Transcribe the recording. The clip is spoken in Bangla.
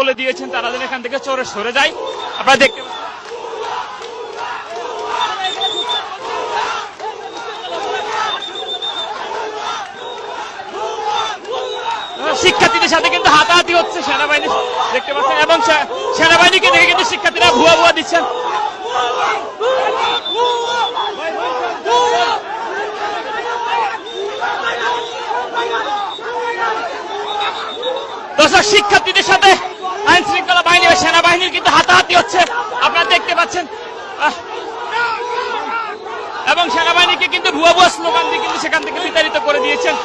বলে দিয়েছেন, তারা যেন এখান থেকে চোরে সরে যায়। আপনারা দেখতে শিক্ষার্থীদের সাথে কিন্তু হাতাহাতি হচ্ছে সেনাবাহিনী। দেখতে পাচ্ছেন, এবং সেনাবাহিনীকে দেখে কিন্তু শিক্ষার্থীরা ভুয়া ভুয়া দিচ্ছেন। দর্শক, শিক্ষার্থীদের সাথে আইন শৃঙ্খলা বাহিনী ও সেনাবাহিনীর কিন্তু হাতাহাতি হচ্ছে। আপনারা দেখতে পাচ্ছেন এবং সেনাবাহিনীকে কিন্তু ভুয়া ভুয়া স্লোগান দিয়ে কিন্তু সেখান থেকে বিতাড়িত করে দিয়েছেন।